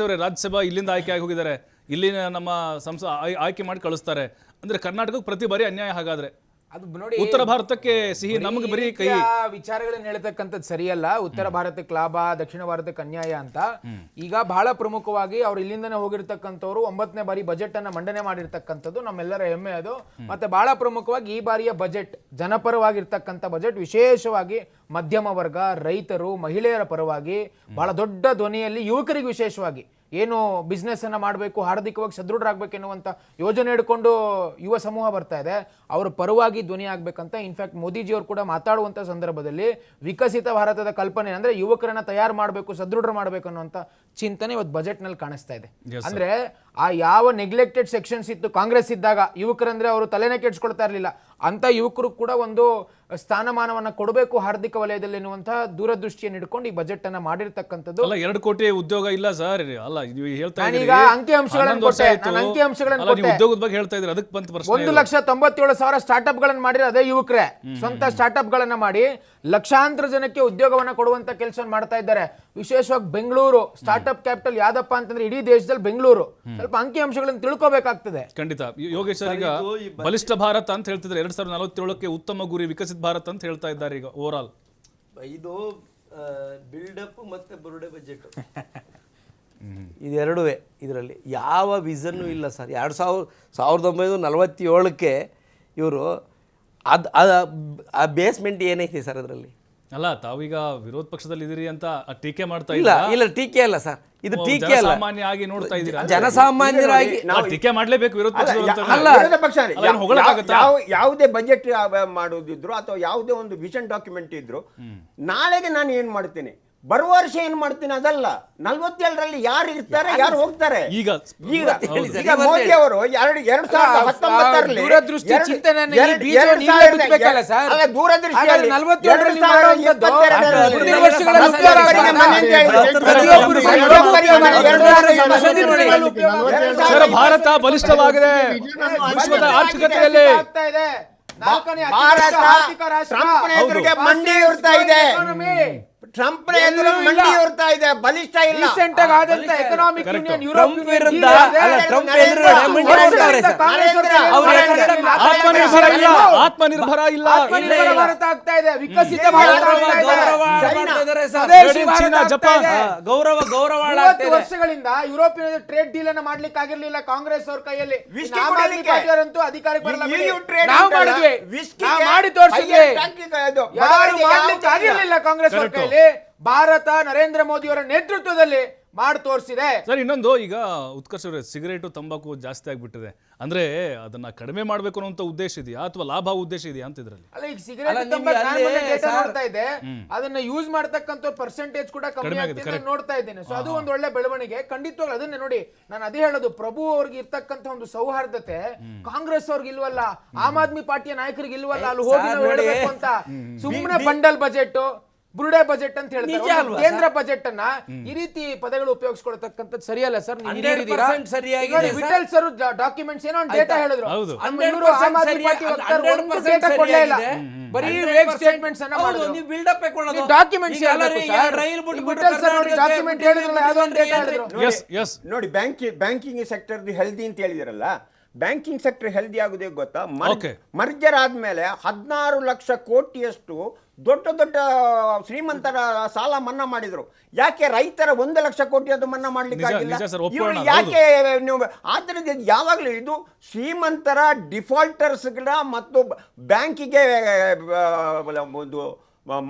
ಅವರೇ ರಾಜ್ಯಸಭಾ ಇಲ್ಲಿಂದ ಆಯ್ಕೆ ಆಗಿ ಹೋಗಿದ್ದಾರೆ. ಇಲ್ಲಿನ ನಮ್ಮ ಸಂಸ ಆಯ್ಕೆ ಮಾಡಿ ಕಳಿಸ್ತಾರೆ. ಅಂದ್ರೆ ಕರ್ನಾಟಕಕ್ಕೆ ಪ್ರತಿ ಬಾರಿ ಅನ್ಯಾಯ ಹಾಗಾದ್ರೆ. ಅದು ನೋಡಿ ಉತ್ತರ ಭಾರತಕ್ಕೆ ಸಿಹಿ ನಮಗೆ ಬರೀ ಕೈ ವಿಚಾರಗಳನ್ನ ಹೇಳ್ತಕ್ಕಂಥದ್ದು ಸರಿಯಲ್ಲ. ಉತ್ತರ ಭಾರತಕ್ಕೆ ಲಾಭ ದಕ್ಷಿಣ ಭಾರತಕ್ಕೆ ಅನ್ಯಾಯ ಅಂತ. ಈಗ ಬಹಳ ಪ್ರಮುಖವಾಗಿ ಅವ್ರು ಇಲ್ಲಿಂದನೇ ಹೋಗಿರ್ತಕ್ಕಂಥವ್ರು ಒಂಬತ್ತನೇ ಬಾರಿ ಬಜೆಟ್ ಅನ್ನ ಮಂಡನೆ ಮಾಡಿರ್ತಕ್ಕಂಥದ್ದು ನಮ್ಮೆಲ್ಲರ ಹೆಮ್ಮೆ ಅದು. ಮತ್ತೆ ಬಹಳ ಪ್ರಮುಖವಾಗಿ ಈ ಬಾರಿಯ ಬಜೆಟ್ ಜನಪರವಾಗಿರ್ತಕ್ಕಂಥ ಬಜೆಟ್ ವಿಶೇಷವಾಗಿ ಮಧ್ಯಮ ವರ್ಗ ರೈತರು ಮಹಿಳೆಯರ ಪರವಾಗಿ ಬಹಳ ದೊಡ್ಡ ಧ್ವನಿಯಲ್ಲಿ ಯುವಕರಿಗೆ ವಿಶೇಷವಾಗಿ ಏನು ಬಿಸ್ನೆಸ್ಸನ್ನು ಮಾಡಬೇಕು, ಹಾರ್ದಿಕವಾಗಿ ಸದೃಢರಾಗಬೇಕು ಎನ್ನುವಂತ ಯೋಜನೆ ಹಿಡ್ಕೊಂಡು ಯುವ ಸಮೂಹ ಬರ್ತಾ ಇದೆ. ಅವರ ಪರವಾಗಿ ಧ್ವನಿ ಆಗ್ಬೇಕಂತ ಇನ್ಫ್ಯಾಕ್ಟ್ ಮೋದಿಜಿ ಅವರು ಕೂಡ ಮಾತಾಡುವಂತ ಸಂದರ್ಭದಲ್ಲಿ ವಿಕಸಿತ ಭಾರತದ ಕಲ್ಪನೆ ಅಂದ್ರೆ ಯುವಕರನ್ನ ತಯಾರು ಮಾಡಬೇಕು ಸದೃಢ ಮಾಡಬೇಕು ಅನ್ನುವಂತ ಚಿಂತನೆ ಇವತ್ತು ಬಜೆಟ್ನಲ್ಲಿ ಕಾಣಿಸ್ತಾ ಇದೆ. ಅಂದ್ರೆ ಆ ಯಾವ ನೆಗ್ಲೆಕ್ಟೆಡ್ ಸೆಕ್ಷನ್ಸ್ ಇತ್ತು ಕಾಂಗ್ರೆಸ್ ಇದ್ದಾಗ ಯುವಕರಂದ್ರೆ ಅವರು ತಲೆನೇ ಕೆಡ್ಸ್ಕೊಳ್ತಾ ಇರಲಿಲ್ಲ. ಅಂತ ಯುವಕರು ಕೂಡ ಒಂದು ಸ್ಥಾನಮಾನವನ್ನ ಕೊಡಬೇಕು ಹಾರ್ದಿಕ ವಲಯದಲ್ಲಿ ಎನ್ನುವಂತಹ ದೂರದೃಷ್ಟಿಯನ್ನು ಇಟ್ಕೊಂಡು ಈ ಬಜೆಟ್ ಅನ್ನ ಮಾಡಿರ್ತಕ್ಕಂಥದ್ದು. ಅಲ್ಲ ಎರಡು ಕೋಟಿ ಉದ್ಯೋಗ ಇಲ್ಲ ಸರ್ ಅಲ್ಲ ನೀವು ಹೇಳ್ತಾ ಈಗ ಅಂಕಿ ಅಂಶಗಳನ್ನು ಅಂಕಿ ಅಂಶಗಳನ್ನು ಉದ್ಯೋಗದ ಬಗ್ಗೆ ಹೇಳ್ತಾ ಇದ್ರೆ ಅದಕ್ಕೆ ಬಂತ ಪ್ರಶ್ನೆ ಒಂದು ಲಕ್ಷ ತೊಂಬತ್ತೇಳು ಸಾವಿರ ಸ್ಟಾರ್ಟ್ಅಪ್ ಗಳನ್ನ ಮಾಡಿರೋ ಅದೇ ಯುವಕರೇ. ಸ್ವಂತ ಸ್ಟಾರ್ಟ್ಅಪ್ ಗಳನ್ನ ಮಾಡಿ ಲಕ್ಷಾಂತರ ಜನಕ್ಕೆ ಉದ್ಯೋಗವನ್ನ ಕೊಡುವಂತ ಕೆಲಸ ಮಾಡ್ತಾ ಇದ್ದಾರೆ. ವಿಶೇಷವಾಗಿ ಬೆಂಗಳೂರು ಸ್ಟಾರ್ಟ್ಅಪ್ ಕ್ಯಾಪಿಟಲ್ ಯಾವ್ದಪ್ಪ ಅಂತಂದ್ರೆ ಇಡೀ ದೇಶದಲ್ಲಿ ಬೆಂಗಳೂರು. ಸ್ವಲ್ಪ ಅಂಕಿ ಅಂಶಗಳನ್ನು ತಿಳ್ಕೊಬೇಕಾಗ್ತದೆ. ಖಂಡಿತ. ಯೋಗೇಶ್ ಸರ್ ಈಗ ಬಲಿಷ್ಠ ಭಾರತ ಅಂತ ಹೇಳ್ತಿದ್ರೆ ಎರಡ್ ಸಾವಿರದ ನಲವತ್ತೇಳಕ್ಕೆ ಉತ್ತಮ ಗುರಿ ವಿಕಸಿತ ಭಾರತ ಅಂತ ಹೇಳ್ತಾ ಇದ್ದಾರೆ ಈಗ ಓವರ್ ಆಲ್ ಇದು ಬಿಲ್ಡಪ್ ಮತ್ತೆ ಬರುಡೆ ಬಜೆಟ್. ಇದೆರಡೂ ಇದರಲ್ಲಿ. ಯಾವ ವಿಸನ್ನು ಇಲ್ಲ ಸರ್. ಎರಡು ಸಾವಿರ ಸಾವಿರದ ಒಂಬೈನೂರ ನಲವತ್ತೇಳಕ್ಕೆ ಇವರು ಅದು ಆ ಬೇಸ್ಮೆಂಟ್ ಏನೈತಿ ಸರ್ ಅದರಲ್ಲಿ? ಅಲ್ಲ ತಾವೀಗ ವಿರೋಧ ಪಕ್ಷದಲ್ಲಿ ಇದೀರಿ ಅಂತ ಟೀಕೆ ಮಾಡ್ತಾ ಇಲ್ಲ ಇಲ್ಲ ಟೀಕೆ ಅಲ್ಲ ಸರ್. ಇದು ಟೀಕೆ ಅಲ್ಲ. ಸಾಮಾನ್ಯ ಆಗಿ ನೋಡ್ತಾ ಇದ್ದೀರಾ? ಜನಸಾಮಾನ್ಯರಾಗಿ ನಾವು ಟೀಕೆ ಮಾಡಲೇಬೇಕು ವಿರೋಧ ಪಕ್ಷ ಅಂತ ಅಲ್ಲ, ವಿರೋಧ ಪಕ್ಷ ಯಾವ ಯಾವುದೇ ಬಜೆಟ್ ಮಾಡೋದಿದ್ರು ಅಥವಾ ಯಾವುದೇ ಒಂದು ವಿಷನ್ ಡಾಕ್ಯುಮೆಂಟ್ ಇದ್ರು ನಾಳೆಗೆ ನಾನು ಏನ್ ಮಾಡ್ತೀನಿ? ಬರುವ ವರ್ಷ ಏನ್ ಮಾಡ್ತೀನಿ ಅದಲ್ಲ ನಲ್ವತ್ತೇಳರಲ್ಲಿ ಯಾರು ಇರ್ತಾರೆ ಯಾರು ಹೋಗ್ತಾರೆ ಈಗ ಈಗ ಈಗ ಮೋದಿ ಅವರು ಎರಡು ಎರಡ್ ಸಾವಿರದ ಹತ್ತೊಂಬತ್ತರಲ್ಲಿ ದೂರದೃಷ್ಟಿ ಚಿಂತನೆಯನ್ನ ಈ ಬೀಜ ನೀವೇ ಬಿತ್ತಬೇಕಲ್ಲ ಸರ್? ಅಲ್ಲ, ದೂರದೃಷ್ಟಿಯಲ್ಲಿ ಹಾಗಾದ್ರೆ ನಲವತ್ತೇಳರಲ್ಲಿ ಎರಡು ಸಾವಿರದ ಮಾಡುವಂಥದ್ದು ಇಪ್ಪತ್ತೆರಡರಲ್ಲಿ ಮುಂದಿನ ವರ್ಷಗಳಲ್ಲಿ ಪ್ರತಿಯೊಬ್ಬರಿಗೆ ಉಪಯೋಗ ಮನೆ ಅಂತ ಹೇಳಿದ್ರು. ಪ್ರತಿಯೊಬ್ಬರು ಪ್ರತಿಯೊಬ್ಬರಿಗೆ ಪ್ರತಿಯೊಬ್ಬರಿಗೆ ಮನೆ ಮನೆ ಎರಡು ಸಾವಿರದ ಇಪ್ಪತ್ತೆರಡರಲ್ಲಿ ಸರ್ ಭಾರತ ಬಲಿಷ್ಠವಾಗಿದೆ ವಿಶ್ವದ ಆರ್ಥಿಕತೆಯಲ್ಲಿ ಆಗ್ತಾ ಇದೆ ನಾಲ್ಕನೇ ಅತಿ ಭಾರತ ದೊಡ್ಡ ಆರ್ಥಿಕ ರಾಷ್ಟ್ರ. ಟ್ರಂಪ್ನ ಎದುರಿಗೆ ಮಂಡಿ ಇರ್ತಾ ಇದೆ ಮಂಡಿ. ಉರ್ತಾ ಇದೆ ಬಲಿಷ್ಠ ಇಲ್ಲ ರೀಸೆಂಟ್ ಆಗಿ ಆದಂತ ಎಕನಾಮಿಕ್. ಯೂನಿಯನ್ ಯುರೋಪ್ ವಿರುದ್ಧ ಅಲ್ಲ ಟ್ರಂಪ್ ಎದುರು ಮಂಡಿ ಮಾಡ್ತಾವ್ರೆ ಸರ್. ಆತ್ಮನಿರ್ಭರ ಇಲ್ಲ ಆತ್ಮನಿರ್ಭರ ಇಲ್ಲ ಆತ್ಮನಿರ್ಭರ ಇಲ್ಲ. ಭಾರತ ಆಗ್ತಾ ಇದೆ ವಿಕಸಿತ ಭಾರತ ಆಗ್ತಾ ಇದೆ. ಗೌರವ ಚೈನಾ. ಸರ್. ಸ್ವದೇಶಿ Made ಭಾರತ China, ಆಗ್ತಾ ಜಪಾನ್. ಇದೆ. ಗೌರವ ಮೂವತ್ತು ವರ್ಷಗಳಿಂದ ಯುರೋಪಿನ ಟ್ರೇಡ್ ಡೀಲ್ ಅನ್ನ ಮಾಡ್ಲಿಕ್ಕೆ ಆಗಿರ್ಲಿಲ್ಲ ಕಾಂಗ್ರೆಸ್ ಅವ್ರ ಕೈಯಲ್ಲಿ ಅಧಿಕಾರಕ್ಕೆ ಬರಲ್ಲ ಬಿಡಿ. ನಾವು ಮಾಡಿದ್ವಿ ನಾವು ಮಾಡಿ ತೋರಿಸಿದ್ವಿ. ಯಾರು ಬಡವರಿಗೆ ಮಾಡ್ಲಿಕ್ಕೆ ಆಗಿರ್ಲಿಲ್ಲ ಕಾಂಗ್ರೆಸ್ ಅವ್ರ ಕೈಯಲ್ಲಿ ಭಾರತ ನರೇಂದ್ರ ಮೋದಿ ಅವರ ನೇತೃತ್ವದಲ್ಲಿ ಮಾಡಿ ತೋರಿಸಿದೆ. ಸರ್ ಇನ್ನೊಂದು ಈಗ ಉತ್ಕರ್ಷ ಅವರೇ ಸಿಗರೇಟು ತಂಬಾಕು ಜಾಸ್ತಿ ಆಗಿಬಿಟ್ಟಿದೆ. ಅಂದ್ರೆ ಅದನ್ನ ಕಡಿಮೆ ಮಾಡ್ಬೇಕು ಅನ್ನೋ ಉದ್ದೇಶ ಇದೆಯಾ? ಅಥವಾ ಲಾಭ ಉದ್ದೇಶ ಇದೆಯಾ ಅಂತ ಇದ್ರಲ್ಲಿ? ಅಲ್ಲ ಈಗ ಸಿಗರೇಟ್ ನೋಡ್ತಾ ಇದ್ದೆ. ಅದನ್ನ ಯೂಸ್ ಮಾಡ್ತಕ್ಕಂಥ ಪರ್ಸೆಂಟೇಜ್ ಕೂಡ ಕಮ್ಮಿ ಕಡಿಮೆ ಆಗಿದೆ, ಆಗ್ತಿದೆ correct. ನೋಡ್ತಾ ಇದ್ದೇನೆ. ಸೊ ಅದು ಒಂದು ಒಳ್ಳೆ ಬೆಳವಣಿಗೆ. ಖಂಡಿತವಾಗ್ಲೂ ಅದನ್ನೇ ನೋಡಿ ನಾನು ಅದೇ ಹೇಳೋದು ಪ್ರಭು ಅವ್ರಿಗೆ ಇರ್ತಕ್ಕಂಥ ಒಂದು ಸೌಹಾರ್ದತೆ ಕಾಂಗ್ರೆಸ್ ಅವ್ರಿಗೆ ಇಲ್ವಲ್ಲ? ಆಮ್ ಆದ್ಮಿ ಪಾರ್ಟಿಯ ನಾಯಕರಿಗೆ ಇಲ್ವಲ್ಲ? ಅಲ್ಲಿ ಹೋಗಿ ಹೇಳಬೇಕು ನಾವು ನೋಡಿ. ಹೇಳ್ಬೇಕು ಅಂತ. ಸುಮ್ಮನೆ ಬಂಡಲ್ ಬಜೆಟ್ ಬುರುಡೆ ಬಜೆಟ್ ಅಂತ ನಿಜ ಹೇಳ್ತಾರೆ ಕೇಂದ್ರ ಬಜೆಟ್ ಅನ್ನ ಈ ರೀತಿ ಪದಗಳು ಉಪಯೋಗಿಸ್ಕೊಳ್ತಕ್ಕಂಥದ್ದು ಸರಿಯಲ್ಲ ಸರ್? ನೀವು 100% ಸರಿಯಾಗಿದೆ ಸರ್. ವಿಠಲ್ ಸರ್ ಡಾಕ್ಯುಮೆಂಟ್ಸ್ ಏನೋ ಒಂದು ಡೇಟಾ ಹೇಳಿದ್ರು. ಹೌದು. ನಮ್ಮ ಇವ್ರು ಆಮ್ ಆದ್ಮಿ ಪಾರ್ಟಿ ವಕ್ತಾರರು ಒಂದು ಡೇಟಾ ಕೊಡ್ಲೇ ಇಲ್ಲ. ಬರೀ ವೇಗ್ ಸ್ಟೇಟ್ಮೆಂಟ್ಸ್ ಅನ್ನ ಮಾಡಿದ್ರು ನೀವು ಬಿಲ್ಡಪ್ ನೀವು documents ಹೇಳ್ಬೇಕು ಸರ್. ರೈಲ್ ಈಗ ವಿಠಲ್ ಸರ್ ನೋಡಿ document ಹೇಳಿದ್ರಲ್ಲ, ಯಾವುದೋ ಒಂದು data ಹೇಳಿದ್ರು. ನೋಡಿ, Yes, yes. ನೋಡಿ ಬ್ಯಾಂಕ್ ಬ್ಯಾಂಕಿಂಗ್ ಸೆಕ್ಟರ್ ಹೆಲ್ದಿ ಅಂತ ಹೇಳಿದಿರಲ್ಲ ಬ್ಯಾಂಕಿಂಗ್ ಸೆಕ್ಟರ್ ಹೆಲ್ದಿ ಆಗುದೇ ಗೊತ್ತಾ? Okay. ಮರ್ಜರ್ ಆದ್ಮೇಲೆ ಹದಿನಾರು ಲಕ್ಷ ಕೋಟಿಯಷ್ಟು ದೊಡ್ಡ ದೊಡ್ಡ ಶ್ರೀಮಂತರ ಸಾಲ ಮನ್ನಾ ಮಾಡಿದ್ರು. ಯಾಕೆ ರೈತರ ಒಂದು ಲಕ್ಷ ಕೋಟಿ ಅದು ಮನ್ನಾ ಮಾಡ್ಲಿಕ್ಕೆ ಆಗಿಲ್ಲ? ನಿಜ ಸರ್, ಇವ್ರು ಯಾಕೆ ನೀವು ಆದ್ರಿಂದ ಇದು ಯಾವಾಗಲೂ ಇದು ಶ್ರೀಮಂತರ ಡಿಫಾಲ್ಟರ್ಸ್ಗಳ ಮತ್ತು ಬ್ಯಾಂಕಿಗೆ ಒಂದು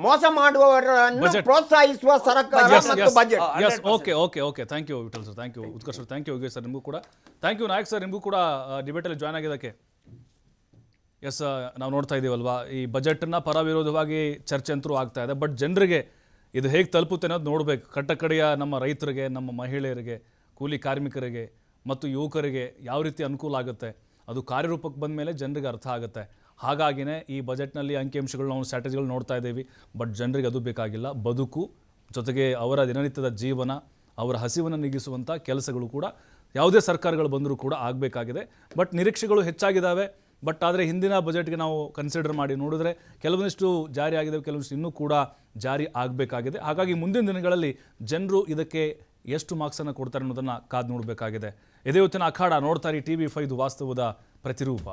ಮೋಸ ಮಾಡುವವರನ್ನು. ಪ್ರೋತ್ಸಾಹಿಸುವ ಸರ್ಕಾರ ಮತ್ತು. Budget okay okay okay thank you Vitthal sir thank you Utkarsh sir thank you Yogesh sir ನಿಮಗೂ ಕೂಡ. ಥ್ಯಾಂಕ್ ಯು ನಾಯಕ್ ಸರ್ ನಿಮಗೂ ಕೂಡ ಡಿಬೇಟಲ್ಲಿ ಜಾಯ್ನ್ ಆಗಿದ್ದಕ್ಕೆ. ಎಸ್ ನಾವು ನೋಡ್ತಾ ಇದ್ದೀವಲ್ವಾ ಈ ಬಜೆಟ್ನ ಪರ ವಿರೋಧವಾಗಿ ಚರ್ಚೆ ಅಂತೂ ಆಗ್ತಾ ಇದೆ. ಬಟ್ ಜನರಿಗೆ ಇದು ಹೇಗೆ ತಲುಪುತ್ತೆ ಅನ್ನೋದು ನೋಡಬೇಕು. ಕಟ್ಟಕಡೆಯ ನಮ್ಮ ರೈತರಿಗೆ, ನಮ್ಮ ಮಹಿಳೆಯರಿಗೆ, ಕೂಲಿ ಕಾರ್ಮಿಕರಿಗೆ ಮತ್ತು ಯುವಕರಿಗೆ ಯಾವ ರೀತಿ ಅನುಕೂಲ ಆಗುತ್ತೆ? ಅದು ಕಾರ್ಯರೂಪಕ್ಕೆ ಬಂದ ಮೇಲೆ ಜನರಿಗೆ ಅರ್ಥ ಆಗುತ್ತೆ. ಹಾಗಾಗಿನೇ ಈ ಬಜೆಟ್ನಲ್ಲಿ ಅಂಕಿಅಂಶಗಳು ನಾವು ಸ್ಟ್ರಾಟಜಿಗಳು ನೋಡ್ತಾ ಇದ್ದೀವಿ. ಬಟ್ ಜನರಿಗೆ ಅದು ಬೇಕಾಗಿಲ್ಲ. ಬದುಕು ಜೊತೆಗೆ ಅವರ ದಿನನಿತ್ಯದ ಜೀವನ, ಅವರ ಹಸಿವನ್ನು ನೀಗಿಸುವಂಥ ಕೆಲಸಗಳು ಕೂಡ ಯಾವುದೇ ಸರ್ಕಾರಗಳು ಬಂದರೂ ಕೂಡ ಆಗಬೇಕಾಗಿದೆ. ಬಟ್ ನಿರೀಕ್ಷೆಗಳು ಹೆಚ್ಚಾಗಿದ್ದಾವೆ. ಬಟ್ ಆದರೆ ಹಿಂದಿನ ಬಜೆಟ್ಗೆ ನಾವು ಕನ್ಸಿಡರ್ ಮಾಡಿ ನೋಡಿದ್ರೆ ಕೆಲವೊಂದಿಷ್ಟು ಜಾರಿ ಆಗಿದೆ ಕೆಲವೊಂದಿಷ್ಟು ಇನ್ನೂ ಕೂಡ ಜಾರಿ ಆಗಬೇಕಾಗಿದೆ. ಹಾಗಾಗಿ ಮುಂದಿನ ದಿನಗಳಲ್ಲಿ ಜನರು ಇದಕ್ಕೆ ಎಷ್ಟು ಮಾರ್ಕ್ಸನ್ನು ಕೊಡ್ತಾರೆ ಅನ್ನೋದನ್ನು ಕಾದು ನೋಡಬೇಕಾಗಿದೆ. ಇದೇ ಹೊತ್ತಿನ ಅಖಾಡ ನೋಡ್ತಾರೆ ಟಿ ವಿ ಫೈದು ವಾಸ್ತವದ ಪ್ರತಿರೂಪ.